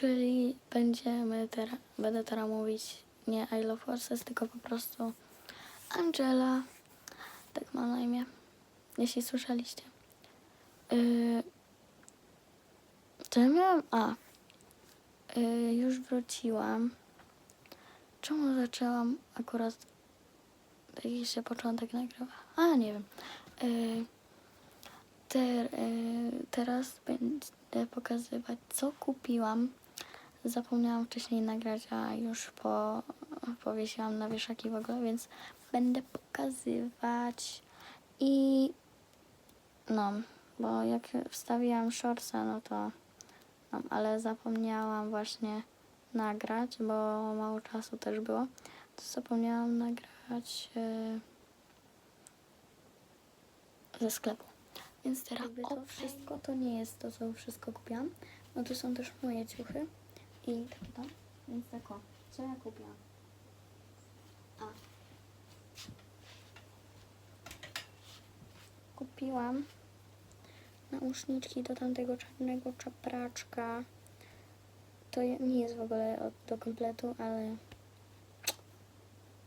Czyli będziemy teraz, będę teraz mówić nie I Love Horses, tylko po prostu Angela, tak ma na imię, jeśli słyszeliście. Yy, co ja miałam? A, yy, już wróciłam. Czemu zaczęłam akurat taki się początek nagrywa? A, nie wiem. Yy, ter, yy, teraz będę pokazywać, co kupiłam. Zapomniałam wcześniej nagrać, a już po, powiesiłam na wieszaki w ogóle, więc będę pokazywać i no, bo jak wstawiłam shortsa, no to no, ale zapomniałam właśnie nagrać, bo mało czasu też było. To zapomniałam nagrać yy, ze sklepu. Więc teraz to wszystko to nie jest to, co wszystko kupiłam. No tu są też moje ciuchy i. Więc tak o, co ja kupiłam? A. Kupiłam nauszniczki do tamtego czarnego czapraczka. To nie jest w ogóle od, do kompletu, ale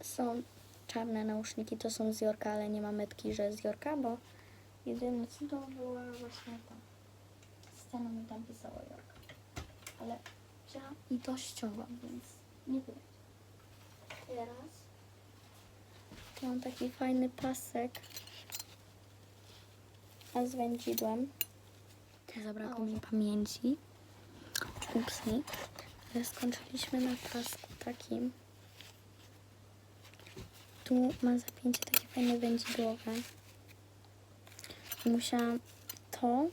są czarne nauszniki, to są z Jorka, ale nie ma metki, że z Jorka, bo jedyne co to była właśnie ta scena mi tam pisało Jorka. Ale wzięłam i to ściągłam, więc nie widać. Teraz mam taki fajny pasek a z wędzidłem. Zabrakło mi pamięci. Upsi. Skończyliśmy na pasku takim. Tu ma zapięcie takie fajne wędzidłowe. Musiałam to,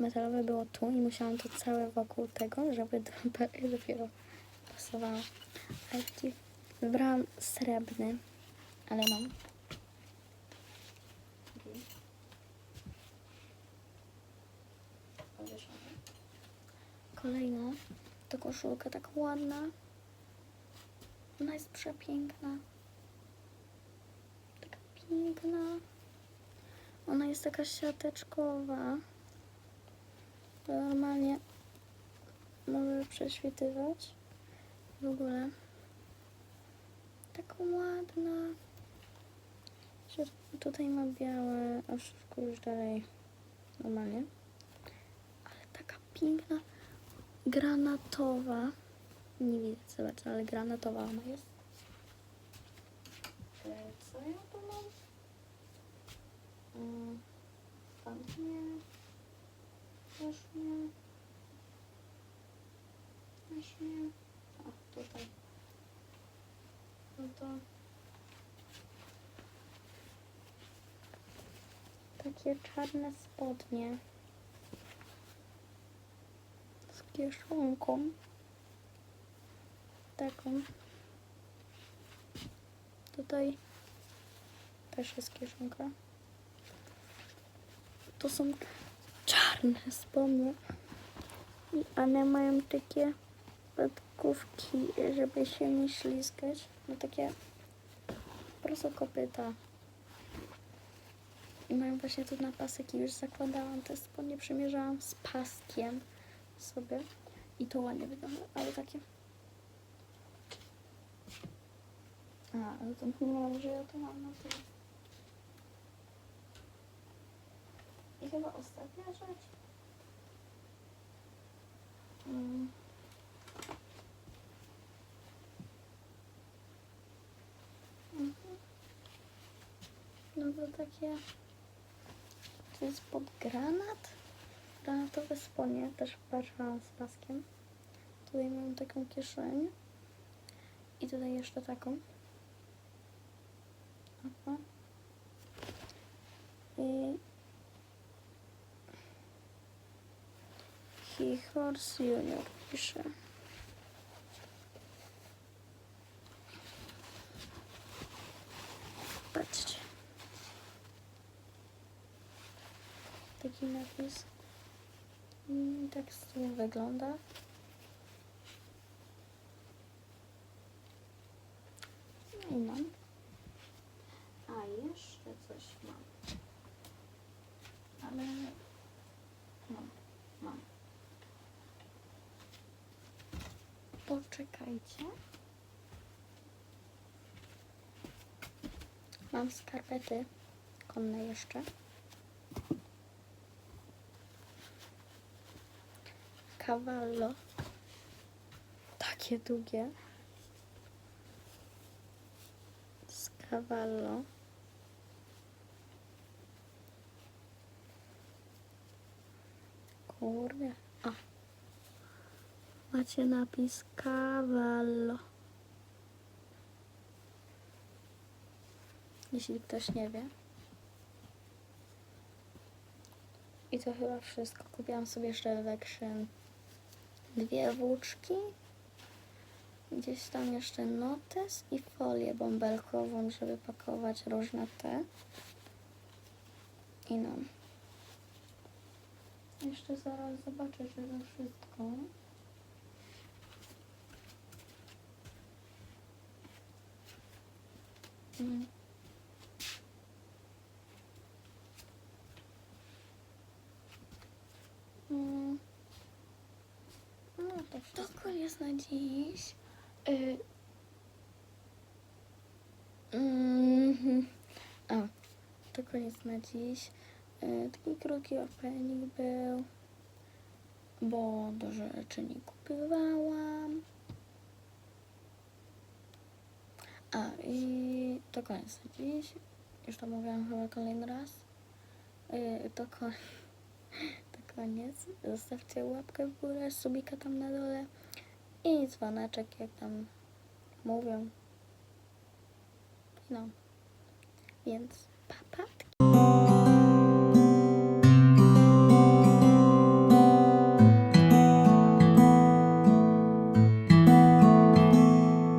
metalowe było tu i musiałam to całe wokół tego, żeby do, dopiero pasowało. Wybrałam srebrny, ale mam. Kolejna to koszulka taka ładna. Ona jest przepiękna. Taka piękna. Ona jest taka siateczkowa. Normalnie może prześwitywać. W ogóle. Taka ładna. Że Tutaj ma białe, a w już dalej normalnie. Ale taka piękna, granatowa. Nie widać, zobacz, ale granatowa ona jest. E, Co ja tu mam? Mm, Stąd nie. Też nie. A, tutaj. No to... Takie czarne spodnie. Z kieszonką. Taką. Tutaj też jest kieszonka. To są czarne spodnie. I one mają takie podkówki, żeby się nie ślizgać. No takie prosto kopyta. I mają właśnie tu na pasek i już zakładałam te spodnie, przymierzałam z paskiem sobie. I to ładnie wygląda, ale takie... A, ale to mówiłam, że ja to mam na tym. Chyba ostatnia rzecz. Mm. Mhm. No to takie... To jest pod granat? Granatowe spodnie, też patrzyłam z paskiem. Tutaj mam taką kieszeń. I tutaj jeszcze taką. Aha. I He Horse Junior pisze. Patrzcie. Taki napis. I tak z tyłu wygląda. No i mam. A jeszcze coś mam. Poczekajcie. Mam skarpety konne jeszcze. Cavallo. Takie długie. Z Cavallo. Kurde. O. Macie napis Cavallo. Jeśli ktoś nie wie. I to chyba wszystko. Kupiłam sobie jeszcze w Action dwie włóczki. Gdzieś tam jeszcze notes i folię bąbelkową, żeby pakować różne te. I no. Jeszcze zaraz zobaczę, czy to wszystko. Mm. Mm. No to wszystko. To koniec na dziś. Y... Mhm. A, to koniec na dziś. Y, taki krótki opening był, bo dużo rzeczy nie kupowałam. A, i to koniec dziś. Już to mówiłam chyba kolejny raz. Y, to, ko- to koniec. Zostawcie łapkę w górę, subika tam na dole i dzwoneczek, jak tam mówią. No. Więc papatki.